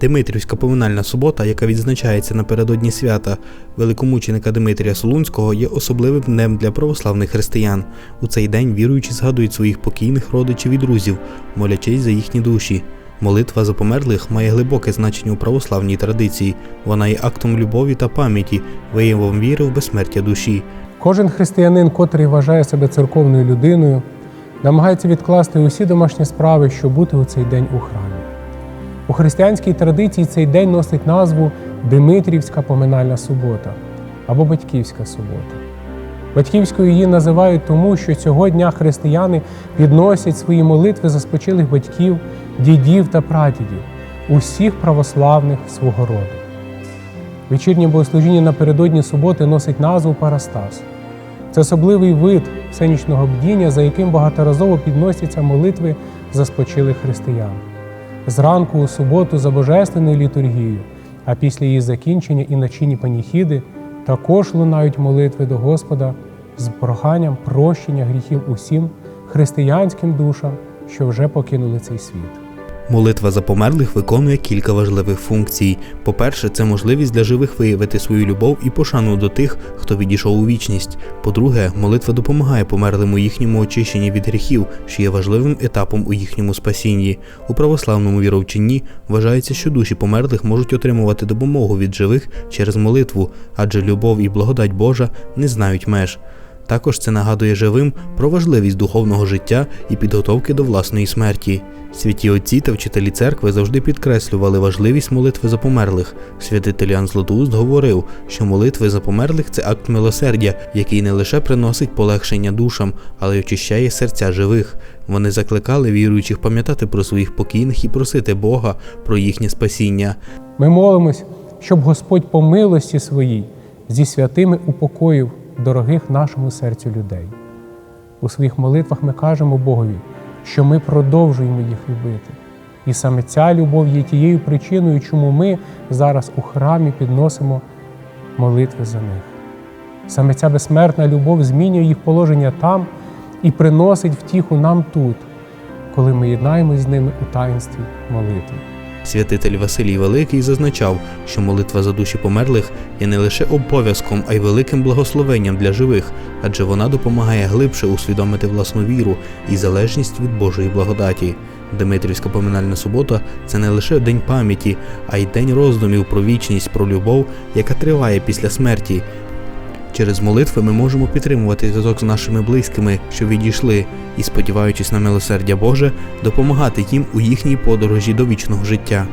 Димитрівська поминальна субота, яка відзначається напередодні свята великомученика Димитрія Солунського, є особливим днем для православних християн. У цей день віруючі згадують своїх покійних родичів і друзів, молячись за їхні душі. Молитва за померлих має глибоке значення у православній традиції. Вона є актом любові та пам'яті, виявом віри в безсмертя душі. Кожен християнин, котрий вважає себе церковною людиною, намагається відкласти усі домашні справи, щоб бути у цей день у храмі. У християнській традиції цей день носить назву Димитрівська поминальна субота або Батьківська субота. Батьківською її називають тому, що цього дня християни підносять свої молитви за спочилих батьків, дідів та прадідів, усіх православних свого роду. Вечірнє богослужіння напередодні суботи носить назву Парастас. Це особливий вид всенічного бдіння, за яким багаторазово підносяться молитви за спочилих християн. Зранку у суботу за божественною літургією, а після її закінчення і начинні паніхіди також лунають молитви до Господа з проханням прощення гріхів усім християнським душам, що вже покинули цей світ. Молитва за померлих виконує кілька важливих функцій. По-перше, це можливість для живих виявити свою любов і пошану до тих, хто відійшов у вічність. По-друге, молитва допомагає померлим їхньому очищенні від гріхів, що є важливим етапом у їхньому спасінні. У православному віровченні вважається, що душі померлих можуть отримувати допомогу від живих через молитву, адже любов і благодать Божа не знають меж. Також це нагадує живим про важливість духовного життя і підготовки до власної смерті. Святі отці та вчителі церкви завжди підкреслювали важливість молитви за померлих. Святитель Ян Златоуст говорив, що молитви за померлих це акт милосердя, який не лише приносить полегшення душам, але й очищає серця живих. Вони закликали віруючих пам'ятати про своїх покійних і просити Бога про їхнє спасіння. Ми молимось, щоб Господь по милості своїй зі святими упокоїв дорогих нашому серцю людей. У своїх молитвах ми кажемо Богові, що ми продовжуємо їх любити. І саме ця любов є тією причиною, чому ми зараз у храмі підносимо молитви за них. Саме ця безсмертна любов змінює їх положення там і приносить втіху нам тут, коли ми єднаємось з ними у таїнстві молитви. Святитель Василій Великий зазначав, що молитва за душі померлих є не лише обов'язком, а й великим благословенням для живих, адже вона допомагає глибше усвідомити власну віру і залежність від Божої благодаті. Димитрівська поминальна субота це не лише день пам'яті, а й день роздумів про вічність, про любов, яка триває після смерті. Через молитви ми можемо підтримувати зв'язок з нашими близькими, що відійшли, і, сподіваючись на милосердя Боже, допомагати їм у їхній подорожі до вічного життя.